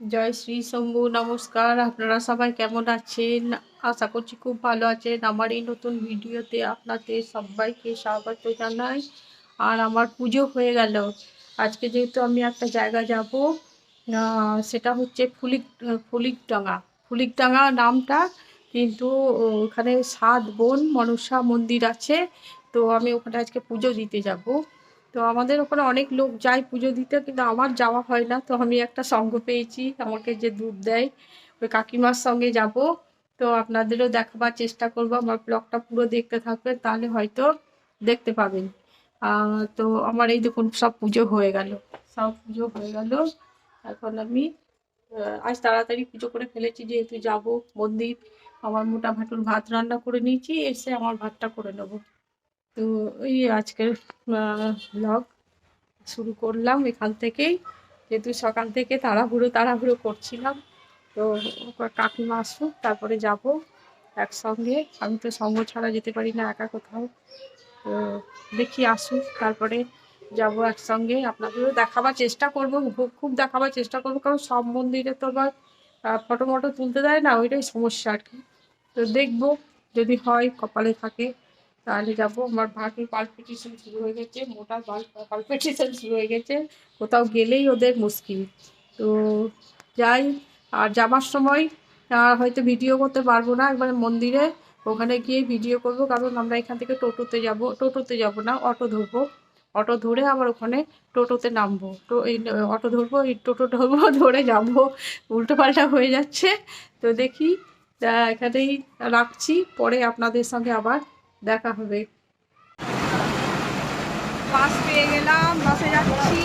জয় শ্রী শম্ভু, নমস্কার। আপনারা সবাই কেমন আছেন? আশা করছি খুব ভালো আছেন। আমার এই নতুন ভিডিওতে আপনাদের সবাইকে স্বাগত জানাই। আর আমার পুজো হয়ে গেল। আজকে যেহেতু আমি একটা জায়গা যাব সেটা হচ্ছে ফুলিক, ফুলিকডাঙ্গা। ফুলিকডাঙ্গা নামটা কিন্তু ওখানে সাত বোন মনসা মন্দির আছে। তো আমি ওখানে আজকে পুজো দিতে যাব। তো আমাদের ওখানে অনেক লোক যায় পুজো দিতে, কিন্তু আমার যাওয়া হয় না। তো আমি একটা সঙ্গ পেয়েছি, আমাকে যে দুধ দেয়, ওই কাকিমার সঙ্গে যাব। তো আপনাদেরও দেখাবার চেষ্টা করব, আমার ব্লগটা পুরো দেখতে থাকবেন, তাহলে হয়তো দেখতে পাবেন। তো আমার এই দেখুন, সব পুজো হয়ে গেল, সব পুজো হয়ে গেল। এখন আমি আজ তাড়াতাড়ি পুজো করে ফেলেছি, যেহেতু যাব মন্দির, আমার মোটা ভাটুর ভাত রান্না করে নিয়েছি, এসে আমার ভাতটা করে নেব। তো এই আজকের ব্লগ শুরু করলাম এখান থেকেই। যেহেতু সকাল থেকে তাড়াহুড়ো তাড়াহুড়ো করছিলাম, তো কাকিমা আসুক, তারপরে যাব একসঙ্গে। আমি তো সঙ্গ ছাড়া যেতে পারি না একা কোথাও। তো দেখি আসুক, তারপরে যাব একসঙ্গে। আপনাদেরও দেখাবার চেষ্টা করব খুব দেখাবার চেষ্টা করব, কারণ সব মন্দিরে তো আবার ফটো মটো তুলতে দেয় না, ওইটাই সমস্যা আর কি। তো দেখব যদি হয়, কপালে থাকে। তাহলে যাব। আমার ভাগের পালপিটেশন শুরু হয়ে গেছে মোটা পালপিটেশন শুরু হয়ে গেছে। কোথাও গেলেই ওদের মুশকিল। তো যাই আর যাবার সময় আহ, হয়তো ভিডিও করতে পারব না একবার মন্দিরে। ওখানে গিয়ে ভিডিও করব কারণ আমরা এখান থেকে টোটোতে যাব। টোটোতে যাব না অটো ধরবো। অটো ধরে আবার ওখানে টোটোতে নামবো। তো এই অটো ধরবো এই টোটো ধরবো ধরে যাব। উল্টো পাল্টা হয়ে যাচ্ছে। তো দেখি এখানেই রাখছি। পরে আপনাদের সঙ্গে আবার দেখা হবে। বাস পেয়ে গেলাম, বাসে যাচ্ছি।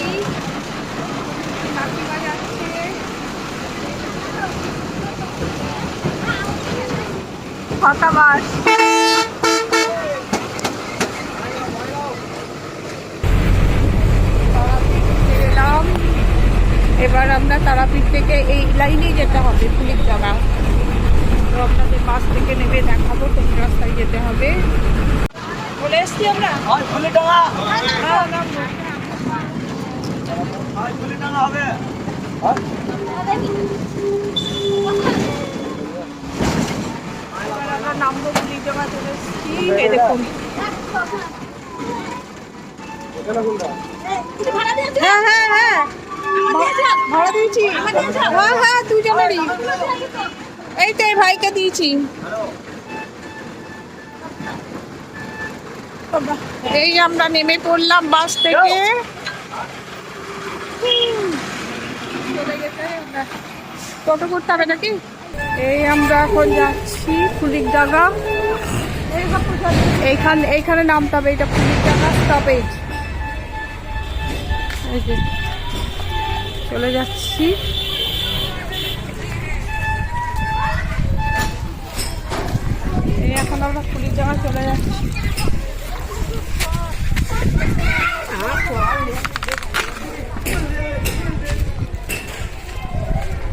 এবার আমরা তারাপীঠ থেকে এই লাইনেই যেতে হবে, পুলিশ জায়গা আপনাদের বাস থেকে নেমে দেখাবো কোন রাস্তায় যেতে হবে। বলে এসছি আমরা? হয় হ্যাঁ। হয় হবে। আমরা নামবো পুলিশ চলে এসছি। এই দেখুন। হ্যাঁ হ্যাঁ হ্যাঁ। ভাড়া দিয়েছি। হ্যাঁ হ্যাঁ দুজনেরই এই তো ভাইকে দিয়েছি। এই আমরা নেমে পড়লাম বাস থেকে। টোটো করতে হবে নাকি? এই আমরা এখন যাচ্ছি ফুলিক জায়গা এইখান এইখানে নামতে হবে এটা ফুলিক জায়গা স্টপেজ চলে যাচ্ছি। এখন আমরা চলে যাচ্ছি।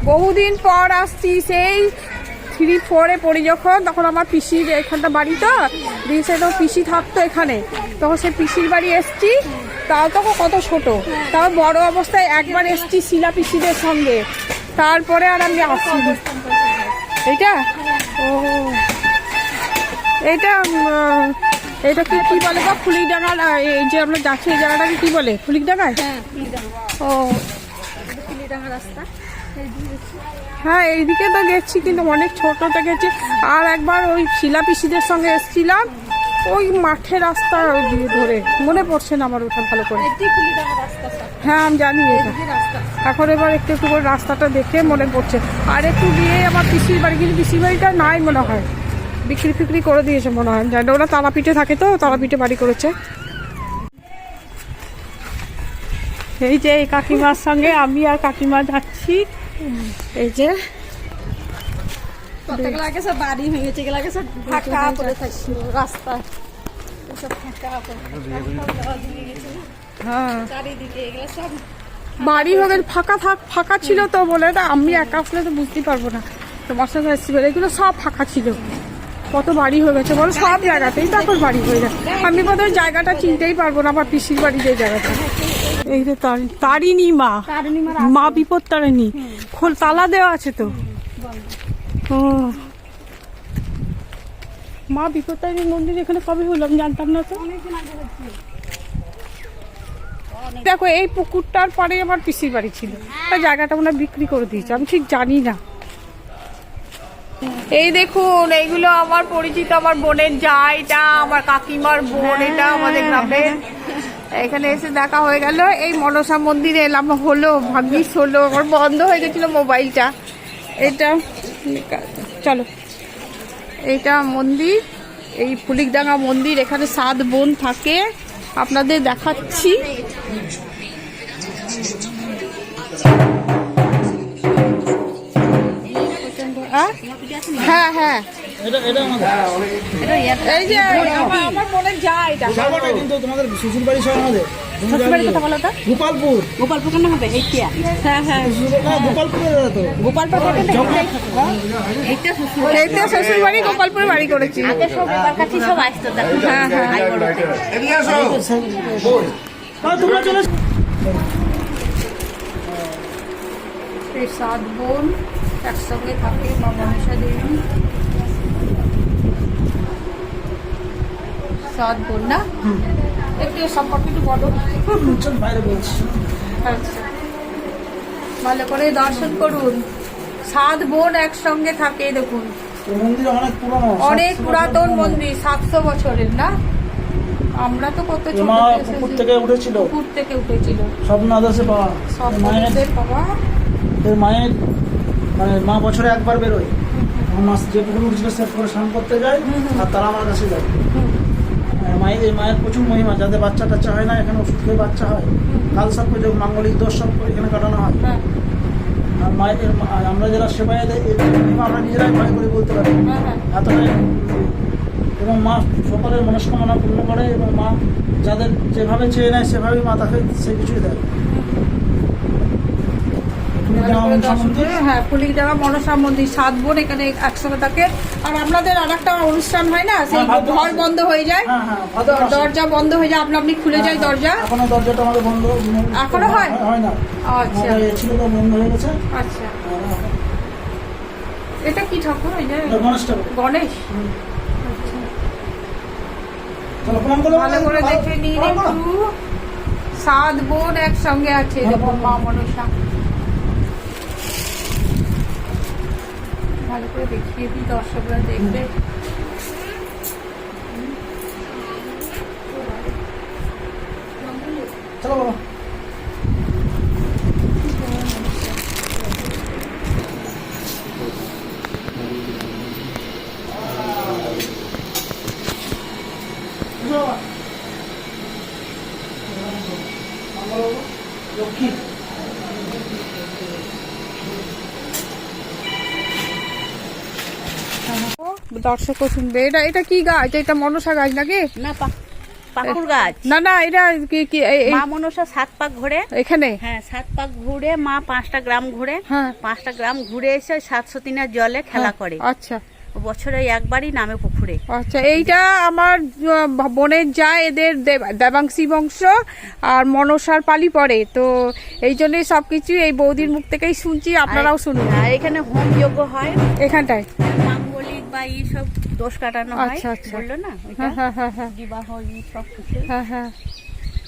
বহুদিন পর আসছি সেই থ্রি ফোরে পড়ি যখন, তখন আমার পিসির এখানটা বাড়ি তো, দিয়ে সে তো পিসি থাকতো এখানে। তখন সে পিসির বাড়ি এসছি, তাও তখন কত ছোট, তাও বড় অবস্থায় একবার এসছি শিলা পিসিদের সঙ্গে। তারপরে আর আমি আসছি এইটা? ও। এটা কি কি বলে বা ফুলিক ডাঙা এই যে আমরা যাচ্ছি এই জায়গাটাকে কি বলে? ফুলিক ডাঙায় ও। হ্যাঁ এইদিকে তো গেছি কিন্তু অনেক ছোটতে গেছি। আর একবার ওই শিলা পিসিদের সঙ্গে এসেছিলাম ওই মাঠে রাস্তা ধরে। মনে পড়ছে না আমার ওটা ভালো করে। হ্যাঁ আমি জানি এটা। এখন এবার একটু একটু করে রাস্তাটা দেখে মনে পড়ছে। আর একটু গিয়ে আমার পিসির বাড়ি কিন্তু পিসির বাড়িটা নাই মনে হয়। বিক্রি ফিক্রি করে দিয়েছে মনে হয়। জানি ওরা তারাপীঠে থাকে তো তারাপীঠে বাড়ি করেছে। এই যে এই কাকিমার সঙ্গে আমি আর কাকিমা যাচ্ছি। এই যে। বাড়ি ভেঙেছে এগুলো সব ফাঁকা পড়ে থাকছিল রাস্তা সব ফাঁকা হ্যাঁ। চারিদিকে এগুলো সব বাড়ি হবে ফাঁকা থাক ফাঁকা ছিল তো বলে আমি একা আসলে তো বুঝতেই পারব না। তোমার সঙ্গে এসছি এগুলো সব ফাঁকা ছিল। কত বাড়ি হয়ে গেছে বলো? সব জায়গাতেই তারপর বাড়ি হয়ে যায় আমি বোধহয় জায়গাটা চিনতেই পারব না আমার পিসির বাড়ি যে জায়গাটা। এই যে তার- তারিণী মা। মা বিপদ তারিণী। খোল তালা দেওয়া আছে তো। ও। মা বিপদ তারিণী মন্দির এখানে কবে হলো? আমি জানতাম না তো। দেখো এই পুকুরটার পরে আমার পিসির বাড়ি ছিল। তা জায়গাটা মনে বিক্রি করে দিয়েছে। আমি ঠিক জানি না। এই দেখুন এইগুলো আমার পরিচিত আমার বোনের যা এটা আমার কাকিমার বোন এটা আমাদের গ্রামে এখানে এসে দেখা হয়ে গেল এই মনসা মন্দিরে এলাম হলো ভাগ্যিস হলো আমার বন্ধ হয়ে গেছিল মোবাইলটা। এটা চলো এইটা মন্দির এই ফুলিকডাঙ্গা মন্দির এখানে সাত বোন থাকে আপনাদের দেখাচ্ছি। হ্যাঁ হ্যাঁ। এটা এটা আমাদের এই যে আমার কিন্তু তোমাদের শ্বশুর বাড়ি সব আমাদের। গোপালপুর। গোপালপুর কেন হবে? এইটা। হ্যাঁ হ্যাঁ। না, গোপালপুরে দাদা তো। গোপালপুর এইটা। শ্বশুর বাড়ি। গোপালপুরে বাড়ি করেছি। আগে সব কাছে সব আসতো হ্যাঁ হ্যাঁ। হ্যাঁ, তোমরা চলে সাত বোন। একসঙ্গে থাকে মা মনীষা দেবী সাত বোন না? একটু সম্পর্কে একটু বলো। বাইরে বলছি। আচ্ছা। ভালো করে দর্শন করুন। সাত বোন একসঙ্গে থাকে দেখুন। অনেক পুরাতন মন্দির সাতশো বছরের না? আমরা তো কত ছোট পুকুর থেকে উঠেছিল। পুকুর থেকে উঠেছিল। স্বপ্ন আদেশে পাওয়া। সব এর মায়ের বাবা এর মায়ের মানে মা বছরে একবার বেরোয়। আমার মা যে পুকুর উঠেছিল সে পুকুরে স্নান করতে যায় আর তারা আমার কাছে যায়। আর মায়ের এই মায়ের প্রচুর মহিমা যাতে বাচ্চা টাচ্চা হয় না এখানে ওষুধ খেয়ে বাচ্চা হয়। কাল সব যোগ মাঙ্গলিক দোষ সব এখানে কাটানো হয়। হ্যাঁ। আর মায়ের আমরা যারা সেবায় আমরা নিজেরাই ভয় করে বলতে পারি। হ্যাঁ হ্যাঁ। এতটাই এবং মা সকলের মনস্কামনা পূর্ণ করে এবং মা যাদের যেভাবে চেয়ে নেয় সেভাবেই মা তাকে সে কিছুই দেয়। হ্যাঁ মনসা মন্দির সাত বোন এখানে একসঙ্গে থাকে। আর আপনাদের আর একটা অনুষ্ঠান হয় না? সেই হ্যাঁ, ঘর বন্ধ হয়ে যায়? হ্যাঁ হ্যাঁ। দরজা বন্ধ হয়ে যায়। আপনা আপনি খুলে যায় দরজা? এখনও দরজাটা আমাদের বন্ধ। এখনও হয়? হয় না আচ্ছা। ছিল তো বন্ধ হয়ে গেছে। আচ্ছা। এটা কি ঠাকুর? যে গণেশ ভালো করে দেখে নিন প্রণাম একটু। সাত বোন একসঙ্গে আছে। দেখুন মা মনসা। ভালো করে দেখিয়ে দিই দর্শকরা দেখবে। চলো বাবা এসো বাবা। মঙ্গল বাবা, লক্ষ্মী দর্শকও শুনবে। এটা এটা কি গাছ? এটা মনসা গাছ নাকি? না পাকুর গাছ। না না এটা কি কি মা মনসা সাত পাক ঘুরে। এখানে? হ্যাঁ সাত পাক ঘুরে মা পাঁচটা গ্রাম ঘুরে। হ্যাঁ। পাঁচটা গ্রাম ঘুরে এসে সাতশো তিনের জলে খেলা করে। আচ্ছা। বছরে একবারই নামে পুকুরে। আচ্ছা এইটা আমার বোনের যা এদের দেব- দেবাংশী বংশ আর মনসার পালি পড়ে। তো এই জন্যই সব কিছু এই বৌদির মুখ থেকেই শুনছি আপনারাও শুনুন। এখানে হোম যজ্ঞ হয়। এখানটায়? মাঙ্গলিক বা এইসব দোষ কাটানো হয় আচ্ছা, আচ্ছা। বলল না হ্যাঁ হ্যাঁ হ্যাঁ বিবাহ সব কিছু।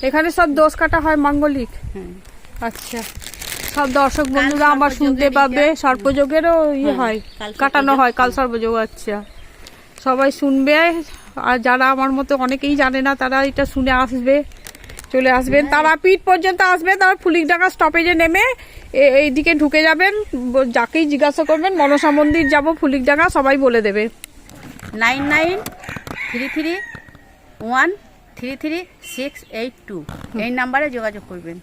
এখানে সব দোষ কাটা হয় মাঙ্গলিক। আচ্ছা। সব দর্শক বন্ধুরা আমার শুনতে পাবে। সর্পযোগেরও ইয়ে হ্যাঁ, হয় কাটানো হয় কাল সর্পযোগ আচ্ছা। সবাই শুনবে আর যারা আমার মতো অনেকেই জানে না তারা এটা শুনে আসবে। চলে আসবেন। তারাপীঠ পর্যন্ত আসবে তারা ফুলিকডাঙ্গা স্টপেজে নেমে এ- এইদিকে ঢুকে যাবেন ব- যাকেই জিজ্ঞাসা করবেন মনসা মন্দির যাব ফুলিকডাঙ্গা সবাই বলে দেবে। Nine nine three three one three three six eight two এই নাম্বারে যোগাযোগ করবেন।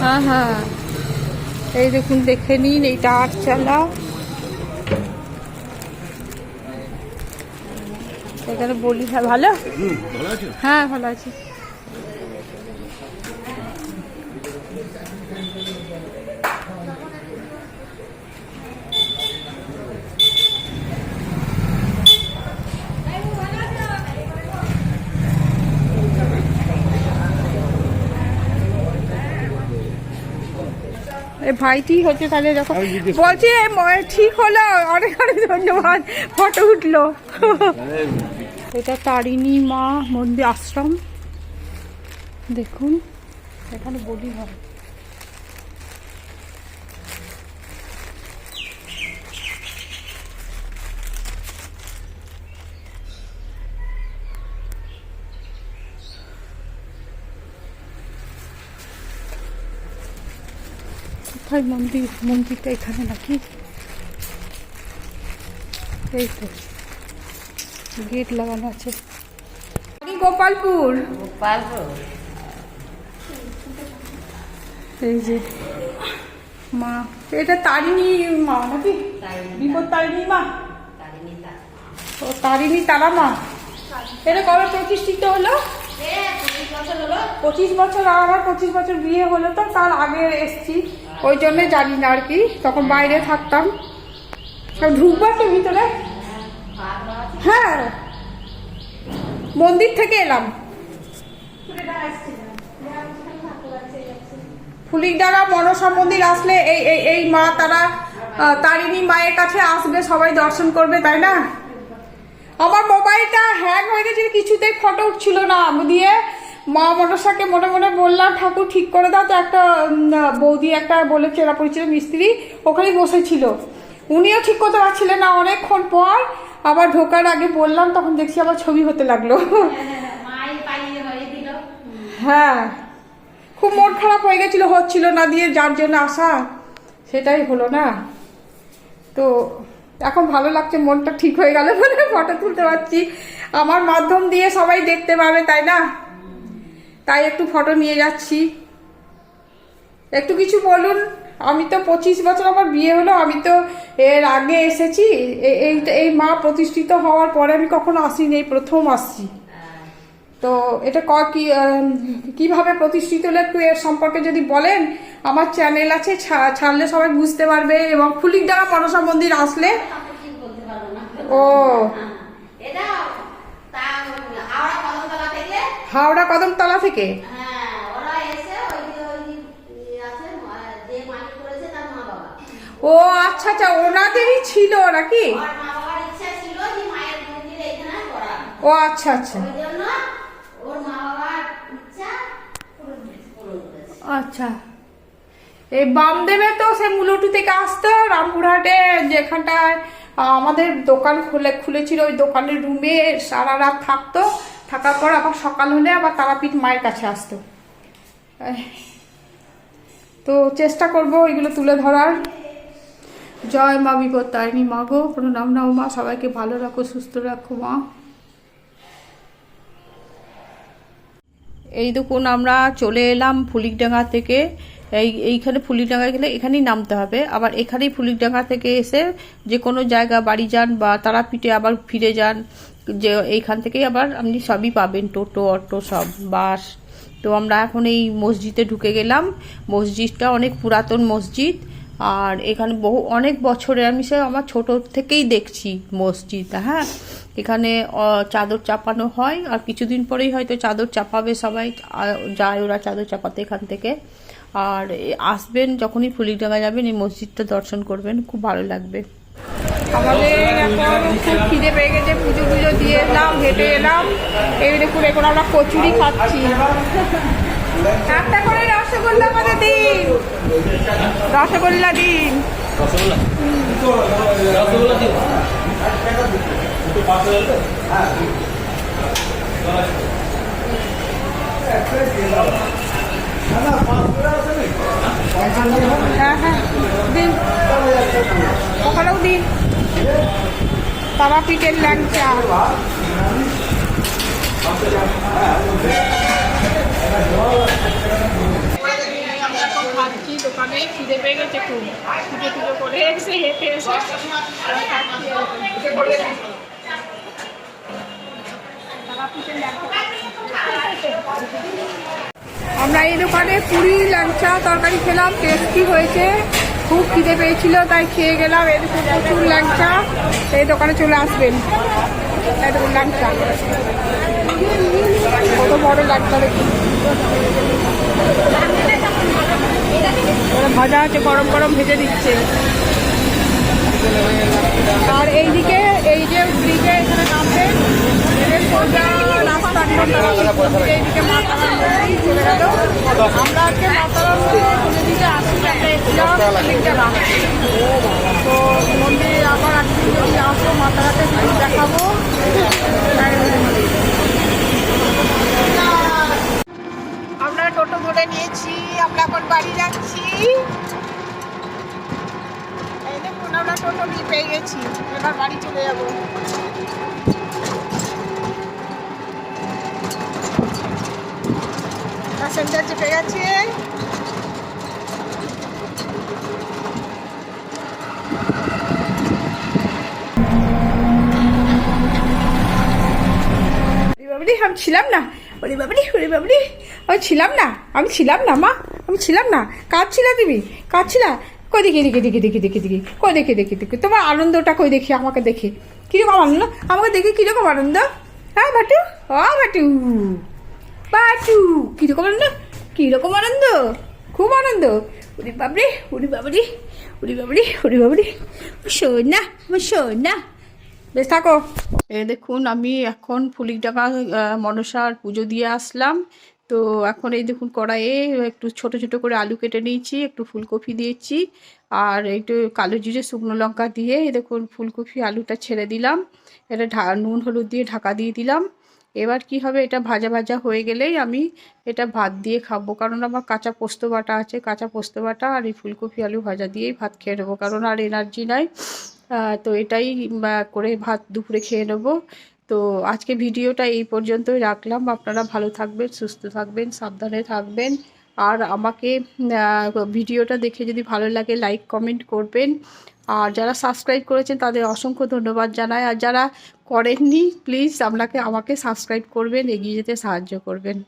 হ্যাঁ হ্যাঁ। এই দেখুন দেখে নিন এইটা আটচালা এখানে বলি হ্যাঁ ভালো? হ্যাঁ ভালো আছি। এই ভাইটি হচ্ছে তাহলে যখন বলছি ঠিক হলো। অনেক অনেক ধন্যবাদ। ফটো উঠল। এটা তারিণী মা মন্দির আশ্রম। দেখুন এখানে বলি হয়। কোথায় মন্দির মন্দিরটা এখানে নাকি? এই তো গেট লাগানো আছে। গোপালপুর? এই যে মা এটা তারিণী মা নাকি? বিপদ তারিণী মা? ও তারিণী তারা মা। এটা কবে প্রতিষ্ঠিত হলো? পঁচিশ বছর আর আমার পঁচিশ বছর বিয়ে হলো তো তার আগে এসছি। ওই জন্য জানি না আর কি, তখন বাইরে থাকতাম। ঢুকবো তো ভিতরে। হ্যাঁ মন্দির থেকে এলাম। ফুলিকডাঙ্গা মনসা মন্দির আসলে এই এই এই মা তারা তারিণী মায়ের কাছে আসবে, সবাই দর্শন করবে, তাই না? আমার মোবাইলটা হ্যাং হয়ে গেছে, কিছুতেই ফটো উঠছিল না দিয়ে মা মনসাকে মনে মনে বললাম, ঠাকুর, ঠিক করে দাও তো একটা বৌদি একটা বলে চেনা পরিচিত মিস্ত্রি ওখানেই বসেছিল। উনিও ঠিক করতে পারছিলেন না। অনেকক্ষণ পর আবার ঢোকার আগে বললাম, তখন দেখছি আবার ছবি হতে লাগল। হ্যাঁ খুব মন খারাপ হয়ে গেছিল, হচ্ছিল না দিয়ে যার জন্য আসা সেটাই হলো না। তো এখন ভালো লাগছে, মনটা ঠিক হয়ে গেল বলে ফটো তুলতে পারছি। আমার মাধ্যম দিয়ে সবাই দেখতে পাবে, তাই না? তাই একটু ফটো নিয়ে যাচ্ছি। একটু কিছু বলুন আমি তো পঁচিশ বছর আমার বিয়ে হলো আমি তো এর আগে এসেছি এই এই মা প্রতিষ্ঠিত হওয়ার পরে আমি কখনো আসিনি এই প্রথম আসছি। তো এটা ক কি কীভাবে প্রতিষ্ঠিত হলে একটু এর সম্পর্কে যদি বলেন আমার চ্যানেল আছে ছাড়লে সবাই বুঝতে পারবে এবং ফুলিকডাঙ্গা মনসা মন্দির আসলে ও এটা তা হাওড়া কদমতলা থেকে হাওড়া কদমতলা থেকে হ্যাঁ ওরা এসে ওই যে ওই যে আছে আহ, যে মালিক করেছে তার কদমতলা থেকে? ও আচ্ছা আচ্ছা ওনাদেরই ছিল নাকি? ও আচ্ছা আচ্ছা। আচ্ছা। এই বামদেবে তো সে মুলুটু থেকে আসতো রামপুরহাটে যেখানটায় আমাদের দোকান খুলে খুলেছিল ওই দোকানের রুমে সারা রাত থাকতো। থাকার পর আবার সকাল হলে আবার তারাপীঠ মায়ের কাছে আসতো। তো চেষ্টা করব এগুলো তুলে ধরার। জয় মা বিপদ তারিণী মা গো, প্রণাম নাও মা, সবাইকে ভালো রাখো, সুস্থ রাখো মা। এই দেখুন, আমরা চলে এলাম ফুলিকডাঙ্গা থেকে। এই, এইখানে ফুলিকডাঙ্গায় গেলে এখানেই নামতে হবে। আবার এখানেই ফুলিকডাঙ্গা থেকে এসে যে কোনো জায়গা, বাড়ি যান বা তারাপীঠে আবার ফিরে যান। যে এইখান থেকেই আবার আপনি সবই পাবেন, টোটো, অটো, সব, বাস। তো আমরা এখন এই মসজিদে ঢুকে গেলাম। মসজিদটা অনেক পুরাতন মসজিদ। আর এখানে বহু, অনেক বছরে আমি সে আমার ছোট থেকেই দেখছি মসজিদ হ্যাঁ? এখানে চাদর চাপানো হয়। আর কিছুদিন পরেই হয়তো চাদর চাপাবে সবাই। যায় ওরা চাদর চাপাতে এখান থেকে। আর আসবেন যখনই ফুলিডাঙ্গা যাবেন, এই মসজিদটা দর্শন করবেন। খুব ভালো লাগবে। আমাদের এখন খুব খিদে পেয়ে গেছে পুজো পুজো দিয়ে এলাম হেঁটে এলাম। এই দেখুন এখন আমরা কচুরি খাচ্ছি। একটা করে রসগোল্লা আমাদের দিন। রসগোল্লা দিন। হ্যাঁ হ্যাঁ দিন। ওখানেও দিন। তারাপীঠের ল্যাংচা। খাচ্ছি দোকানে খিদে পেয়ে গেছে খুব। পুজো টুজো করে এসে হেঁটে এসে ল্যাংচা। আমরা এই দোকানে পুরি ল্যাংচা তরকারি খেলাম টেস্টি হয়েছে। খুব খিদে পেয়েছিল, তাই খেয়ে গেলাম। দেখুন প্রচুর ল্যাংচা। এই দোকানে চলে আসবেন। দেখুন ল্যাংচা। কত বড় ল্যাংচা দেখুন। ভাজা আছে, গরম গরম ভেজে দিচ্ছে। আর এইদিকে, এই যে ব্রিজে এখানে নামবে নেমে সোজা আমরা আজকে মা তারার মন্দিরে আসি আমরা এসেছিলাম অনেকটা রাত তো মন্দিরে আবার যদি আসব মা তারাতে দেখাবো। আমরা টোটো ধরে নিয়েছি, আমরা এখন বাড়ি যাচ্ছি। এই দেখুন, আমরা টোটো নিয়ে পেয়ে গেছি, এবার বাড়ি চলে যাব। প্যাসেঞ্জার চেপে গেছে। আমি ছিলাম না। ওরে বাবরি ওরে বাবরি, আমি ছিলাম না। আমি ছিলাম না, মা। আমি ছিলাম না। কাজ ছিলা তুমি? কাজ ছিলা কই দেখি দেখি দেখি দেখি দেখি দেখি, কই দেখি দেখি দেখি। তোমার আনন্দটা কই দেখি? আমাকে দেখে। কীরকম আনন্দ? আমাকে দেখে কীরকম আনন্দ? হ্যাঁ বাটু ও বাটু বাটু কীরকম আনন্দ? কীরকম আনন্দ? খুব আনন্দ। উরি বাবরি উড়ি বাবরি উড়ি বাবরি উরি বাবরি শোন না আমার শোন না বেশ থাকো। এ দেখুন আমি এখন ফুলিডাঙ্গা আহ, মনসার পুজো দিয়ে আসলাম। তো এখন এই দেখুন কড়াইয়ে একটু ছোট ছোট করে আলু কেটে নিয়েছি একটু ফুলকপি দিয়েছি। আর একটু কালো জিরে শুকনো লঙ্কা দিয়ে দেখুন ফুলকপি আলুটা ছেড়ে দিলাম। এটা ঢা নুন হলুদ দিয়ে ঢাকা দিয়ে দিলাম। এবার কি হবে? এটা ভাজা ভাজা হয়ে গেলেই আমি এটা ভাত দিয়ে খাব। কারণ আমার কাঁচা পোস্ত বাটা আছে। কাঁচা পোস্ত বাটা আর এই ফুলকপি আলু ভাজা দিয়েই ভাত খেয়ে নেব। কারণ আর এনার্জি নাই। তো এটাই করে ভাত দুপুরে খেয়ে নেব। তো আজকে ভিডিওটা এই পর্যন্তই রাখলাম। আপনারা ভালো থাকবেন, সুস্থ থাকবেন, সাবধানে থাকবেন। আর আমাকে ভিডিওটা দেখে যদি ভালো লাগে লাইক কমেন্ট করবেন। আর যারা সাবস্ক্রাইব করেছেন, তাদের অসংখ্য ধন্যবাদ জানাই। আর যারা করেননি প্লিজ আপনাকে, আমাকে সাবস্ক্রাইব করবেন, এগিয়ে যেতে সাহায্য করবেন।